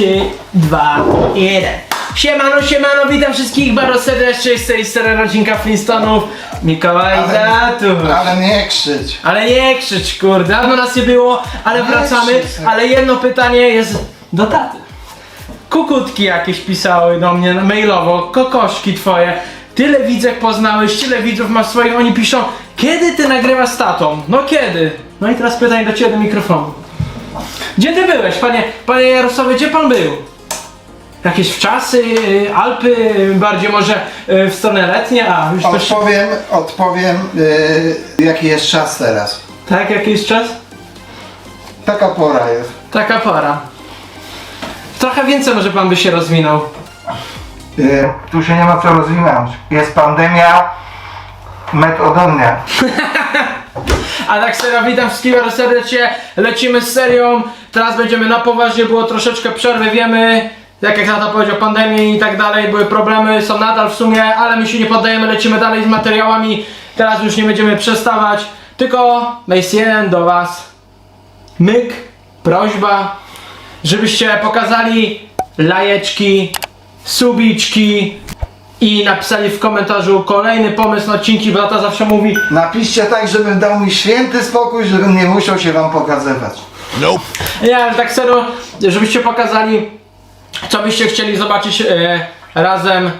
3, 2, 1. Siemano, siemano, witam wszystkich bardzo serdecznie z tej strony rodzinka Flintstonów. Mikołaj Zatu. Ale nie krzycz. Ale nie krzycz, kurde, dawno nas nie było, ale Nie wracamy. krzycz. Ale jedno pytanie jest do taty. Kukutki jakieś pisały do mnie mailowo, kokoszki twoje. Tyle widzek poznałeś, tyle widzów masz swoich, oni piszą, kiedy ty nagrywasz z tatą? No kiedy? No i teraz pytanie do ciebie do mikrofonu. Gdzie ty byłeś, panie, panie Jarosławie, gdzie pan był? Jakieś wczasy, y, Alpy, bardziej może y, w stronę letnie, a już się... Odpowiem, odpowiem yy, jaki jest czas teraz. Tak, jakiś czas? Taka pora jest. Taka pora. Trochę więcej może pan by się rozwinął. Yy, tu się nie ma co rozwinąć. Jest pandemia, metr ode mnie. A tak serio, witam wszystkich bardzo serdecznie. Lecimy z serią. Teraz będziemy na poważnie, było troszeczkę przerwy, wiemy. Jak jak tata powiedział, pandemii i tak dalej, były problemy, są nadal w sumie, ale my się nie poddajemy, lecimy dalej z materiałami. Teraz już nie będziemy przestawać. Tylko jeden do was. Myk, prośba, żebyście pokazali lajeczki, subiczki i napisali w komentarzu kolejny pomysł na odcinki, bo tata zawsze mówi Napiszcie tak, żebym dał mi święty spokój, żebym nie musiał się wam pokazywać. Nie, ale tak serio, żebyście pokazali, co byście chcieli zobaczyć e, razem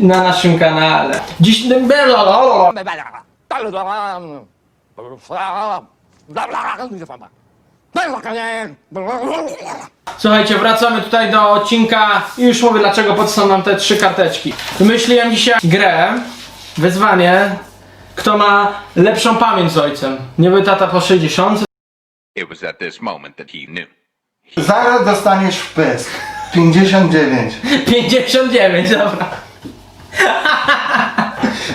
na naszym kanale. Dziś... Słuchajcie, wracamy tutaj do odcinka i już mówię dlaczego po co są nam te trzy karteczki. Wymyśliłem dzisiaj grę, wyzwanie, kto ma lepszą pamięć z ojcem. Niby tata po 60, It was at this moment that he knew. Zaraz dostaniesz w pysk. 59. 59, dobra.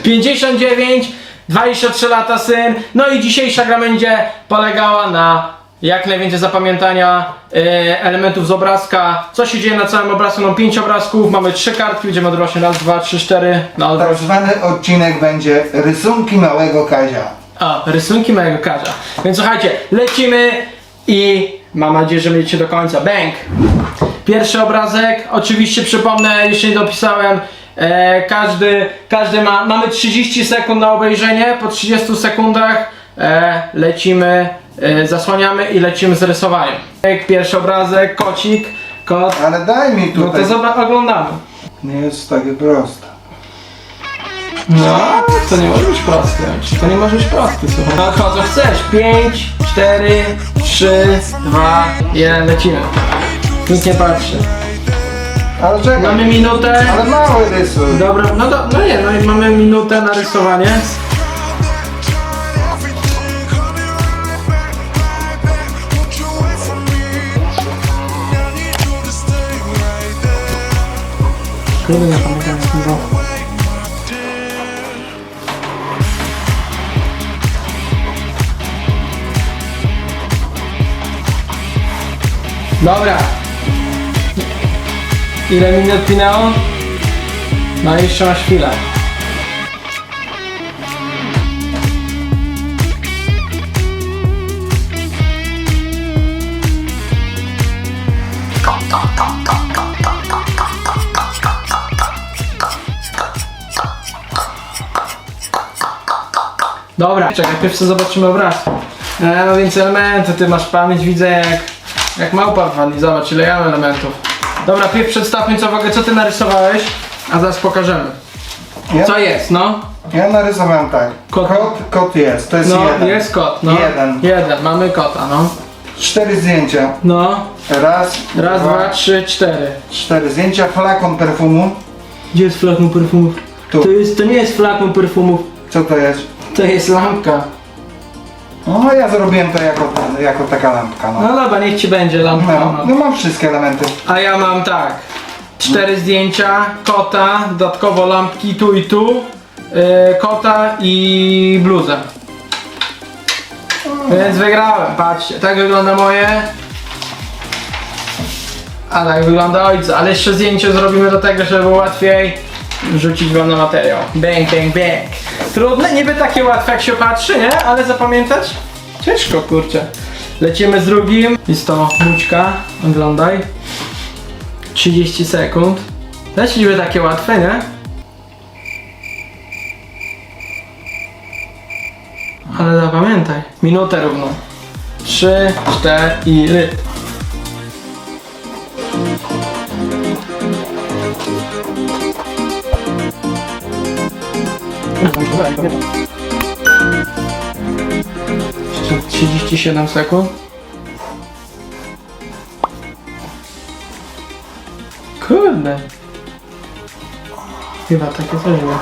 59, 23 lata syn. No i dzisiejsza gra będzie polegała na jak najwięcej zapamiętania e, elementów z obrazka. Co się dzieje na całym obrazku? Mam 5 obrazków, mamy 3 kartki, będziemy odrośnie raz, dwa, trzy, cztery. Na Tak zwany odcinek będzie rysunki małego Kazia. A, rysunki mojego karza. Więc słuchajcie, lecimy i mam nadzieję, że będziecie do końca. Bang! Pierwszy obrazek, oczywiście przypomnę, jeszcze nie dopisałem, e, każdy, każdy ma, mamy 30 sekund na obejrzenie, po 30 sekundach e, lecimy, zasłaniamy i lecimy z rysowaniem. Pierwszy obrazek, kocik, kot, Ale daj mi no tutaj. to zobacz, oglądamy. Nie jest takie proste. No, to nie może być proste. To nie może być proste, słuchaj. No to co chcesz? 5, 4, 3, 2, 1, lecimy. Nikt nie patrzy. Ale czekaj. Mamy minutę. Ale mały rysuj. Dobra, no, do, no nie, no i mamy minutę na rysowanie. Kurde, nie pamiętam jak to było. Dobra. Ile minut minęło? No jeszcze masz chwilę. Dobra, czekaj, najpierw sobie zobaczymy obraz. E, no więc elementy, ty masz pamięć, widzę jak, jak małpa w wannie, zobacz ile ja mam elementów. Dobra, pierw przedstawmy co w ogóle, co ty narysowałeś, a zaraz pokażemy. Ja, Co jest, no? ja narysowałem tak. Kot. Kot, kot jest. To jest No, jeden. jest kot, no. Jeden. Jeden, mamy kota, no. Cztery zdjęcia. No, Raz, raz, dwa, trzy, cztery. cztery zdjęcia. Flakon perfumu. Gdzie jest flakon perfumów? Tu. To, jest, to nie jest flakon perfumów, Co to jest? To jest lampka. No ja zrobiłem to jako, jako taka lampka. No. No dobra, niech ci będzie lampka. No, No. no mam wszystkie elementy. A ja mam tak. Cztery zdjęcia, kota, dodatkowo lampki tu i tu, yy, kota i bluzę. Więc wygrałem, patrzcie, tak wygląda moje. A tak wygląda ojca, ale jeszcze zdjęcie zrobimy do tego, żeby było łatwiej rzucić wam na materiał. Bang, bang, bang. Trudne, niby takie łatwe jak się patrzy, nie? Ale zapamiętać? Ciężko, kurczę. Lecimy z drugim. Jest to mućka. Oglądaj. 30 sekund. Też niby takie łatwe, nie? Ale zapamiętaj. Minutę równo. Trzy, cztery. Jeszcze 37 sekund. Kurde. Chyba takie coś było.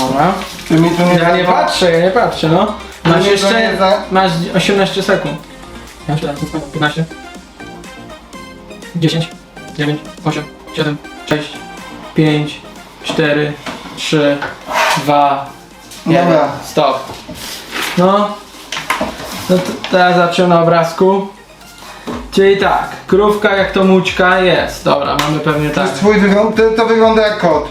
Dobra. Ty mi tu nie Ja nie za- patrzę, ja nie patrzę, no. Masz nie jeszcze, za- masz 18 sekund. Ja jeszcze 15, 10, 9, 8, 7, 6, 5, 4, 3, 2, 1, Dobra. stop. No, no to teraz zacząłem na obrazku. Czyli tak, krówka jak to mućka jest. Dobra, mamy pewnie To tak. jest twój wygląd, to, to wygląda jak kot.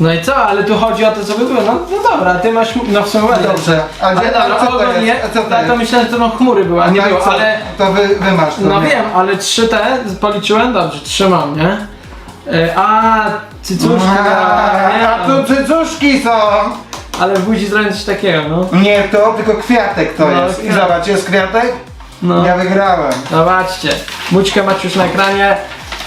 No i co, ale tu chodzi o to, co by było. No, no dobra, ty masz, no w sumie. Dobrze, a Ale gdzie- dobra, a co to ogólnie, jest? A co to ja to jest? myślałem, że to no chmury były, a nie i było, co? ale... To wy, wymasz to. No nie? wiem, ale trzy te policzyłem, dobrze, trzymam, nie? E, A, cycuszka, A, nie, a tu cycuszki są! Ale w buzi zrobię coś takiego, no. Nie to, tylko kwiatek to No, jest. I kwiatek. zobacz, jest kwiatek? no. Ja wygrałem. Zobaczcie, Mućkę macie już na ekranie.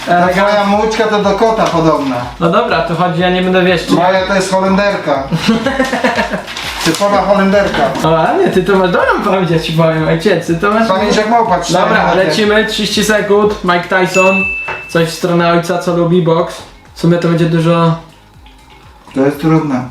Ta E, twoja mućka to do kota podobna. no dobra, to chodzi, ja nie będę wiesz, czy... Moja to jest Holenderka. Typowa Holenderka. O, a nie, ty to masz dobrą pamięć, ja ci powiem, ojciec, to masz... Pamięć jak małpa cztery Dobra, minuty. lecimy, 30 sekund, Mike Tyson, coś w stronę ojca, co lubi, boks. W sumie to będzie dużo... To jest trudne.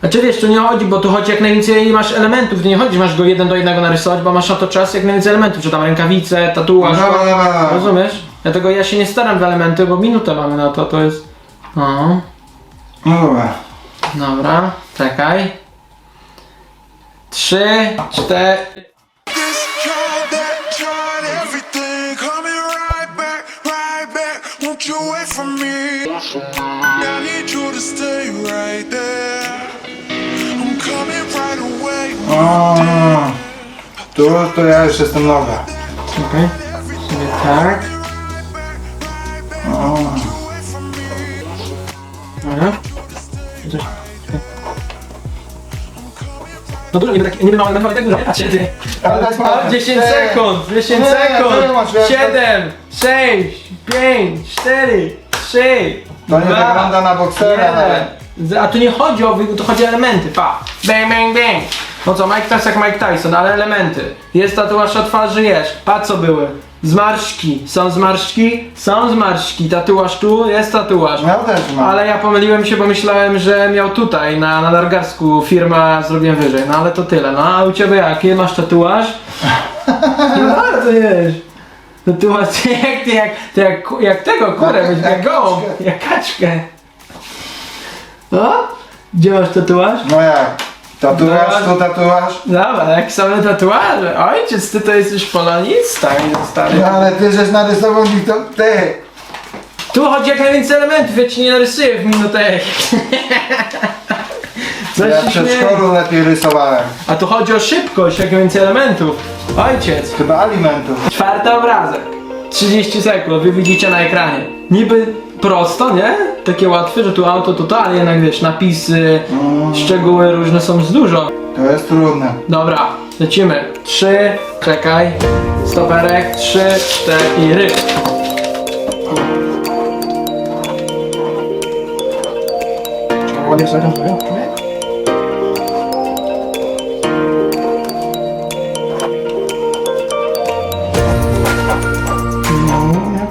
Znaczy wiesz, tu nie chodzi, bo tu chodzi jak najwięcej masz elementów, nie chodzi, masz go jeden do jednego narysować, bo masz na to czas jak najwięcej elementów, czy tam rękawice, tatuaż, Dobra, dobra, dobra. rozumiesz? Dlatego ja się nie staram w elementy, bo minutę mamy na to, to jest... No, No dobra. dobra, czekaj. Trzy, cztery... O, tu to ja już jestem noga. Czekaj, sobie tak. O, Dobra. Coś. No dużo, niby tak, niby elementów, ale tak dużo. Patrzcie ty. Ale tak mało. 10 Nie. sekund, 10 Nie, sekund, wyłącz, ja- 7, 6, 5, 4, 3, To nie wygląda na boksera nawet. A tu nie chodzi o wy- to chodzi o elementy, pa. Bang, bang, bang. No co, Mike Tyson jak Mike Tyson, ale elementy. Jest tatuaż na twarzy, jest. Pa co były? Zmarszczki. Są zmarszczki? Są zmarszczki. Tatuaż tu, jest tatuaż. Ja też mam. Ale ja pomyliłem się, bo myślałem, że miał tutaj, na, na Nargarsku, firma zrobiłem wyżej. No ale to tyle. No a u ciebie jaki? Masz tatuaż? No ale to wiesz. Tatuaż jak ty, jak, ty jak, jak tego kurę, Jak- jak, kaczkę. jak kaczkę. No? Gdzie masz tatuaż? No jak? Tatuaż, No. tu tatuaż. Dobra, jak same tatuaże. Ojciec, ty to jesteś polonista, stary. No ale ty żeś narysował mi to, ty. Tu chodzi jak najwięcej elementów, ja ci nie narysuję w minutę. Coś Ja w się przedszkolu lepiej rysowałem. A tu chodzi o szybkość, jak najwięcej elementów. Ojciec. Chyba alimentów. Czwarty obrazek. 30 sekund, wy widzicie na ekranie. Niby prosto, nie? Takie łatwe, że tu auto, to to, ale jednak wiesz, napisy, szczegóły różne są z dużo. To jest trudne. Dobra, lecimy. Trzy, czekaj. Stoperek, trzy, cztery. No, nie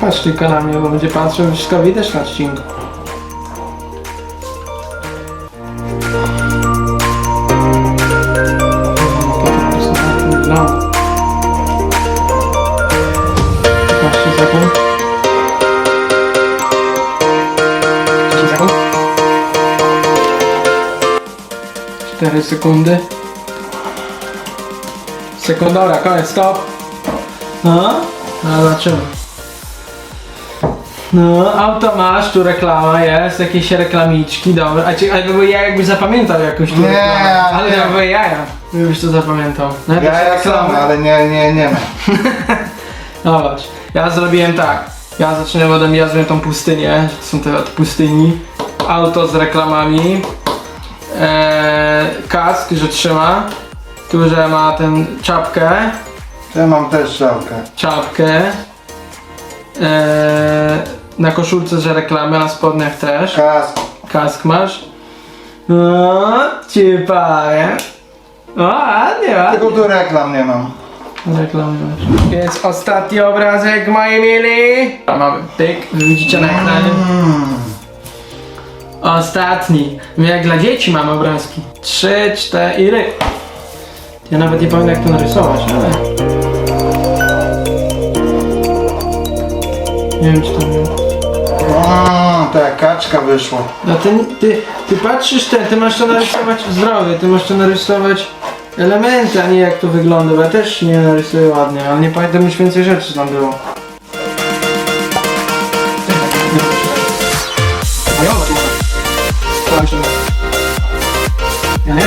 patrz tylko na mnie, bo będzie patrzył, wszystko widać na odcinku. Potem po prostu wygląda. 15 sekund. 10 sekund. 4 sekundy. Sekundora, koniec, stop. No, no zobaczymy. No, auto masz, tu reklama jest, jakieś reklamiczki, dobra. A, ci, ja jakby zapamiętał jakąś tu Nie, reklamę. Ale nie. ja były jaja. Gdybyś to zapamiętał. Najpierw Ja jak reklamy. ale nie, nie, nie ma. Zobacz, ja zrobiłem tak. Ja zaczynam ode mnie, ja zrobiłem tą pustynię, są te od pustyni. Auto z reklamami. Eee, kask, że trzyma. Tu, że ma ten czapkę. Ja mam też szałkę. Czapkę. Eee, na koszulce, że reklamy, na spodniach też. Kask. Kask masz. No, ci powiem. O, ładnie, ładnie. Tylko tu reklam nie mam. Reklamy masz. Więc ostatni obrazek, moi mili. A mamy tyk, widzicie na ekranie. Mm. Ostatni. My jak dla dzieci mamy obrazki. Trzy, cztery. Ja nawet nie pamiętam jak to narysować, ale... Nie wiem czy to wiem. To jak kaczka wyszła. No ty, ty, ty patrzysz ten, ty masz to narysować zdrowie, ty masz to narysować elementy, a nie jak to wygląda, bo ja też nie narysuję ładnie, ale nie pamiętam już więcej rzeczy tam było. Ja nie.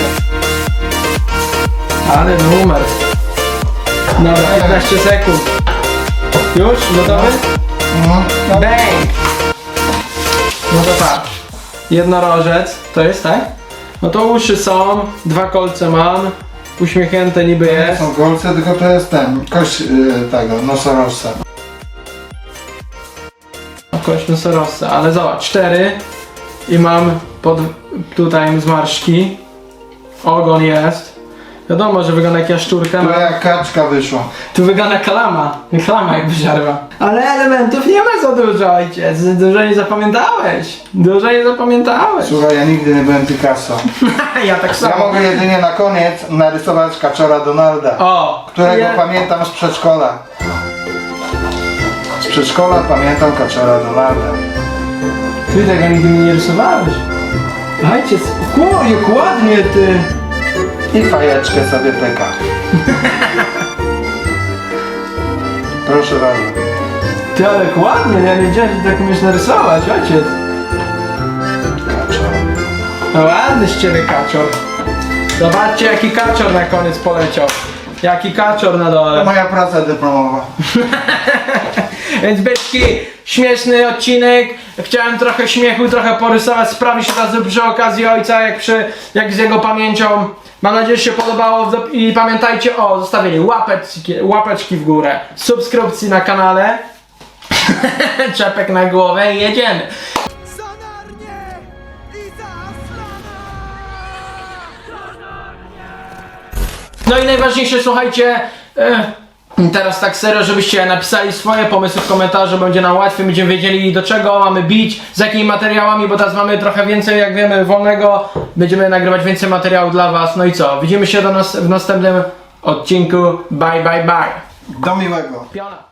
Ale numer. Dobra, 15 sekund. Już? Gotowy? No, Bang! No to patrz. Jednorożec, to jest tak? No to uszy są, dwa kolce mam, uśmiechnięte niby nie jest. są golce, tylko to jest ten, kość y, tego, nosorożca. Kość nosorożca, ale zobacz, cztery i mam pod tutaj zmarszczki. Ogon jest. Wiadomo, że wygląda jak jaszczurka, no. jak kaczka wyszła. Tu wygląda kalama. Kalama jakby żarła. Ale elementów nie ma za dużo, ojciec. Dużo nie zapamiętałeś. Dużo nie zapamiętałeś. Słuchaj, ja nigdy nie byłem Picasso. ja tak samo. Ja mogę jedynie na koniec narysować kaczora Donalda, O! którego ja- pamiętam z przedszkola. Z przedszkola pamiętam kaczora Donalda. Ty tego nigdy mi nie rysowałeś. Ojciec, o, jak ładnie ty. I fajeczkę sobie pyka. Proszę bardzo. Ty, ale ładnie, ja nie wiedziałem, że tak umiesz narysować, ojciec. Kaczor. No ładny z ciebie kaczor. Zobaczcie, jaki kaczor na koniec poleciał. Jaki kaczor na To dole. moja praca dyplomowa. Więc byczki, śmieszny odcinek. Chciałem trochę śmiechu, trochę porysować, sprawić się razu przy okazji ojca, jak, przy, jak z jego pamięcią. Mam nadzieję, że się podobało i pamiętajcie o zostawieniu łapeczki, łapeczki w górę, subskrypcji na kanale, czepek na głowę i jedziemy. No i najważniejsze, słuchajcie, e, teraz tak serio, żebyście napisali swoje pomysły w komentarzu, będzie nam łatwiej, będziemy wiedzieli do czego mamy bić, z jakimi materiałami, bo teraz mamy trochę więcej, jak wiemy, wolnego, będziemy nagrywać więcej materiału dla was, no i co, widzimy się do nas w następnym odcinku, bye bye bye. Do miłego. Piona.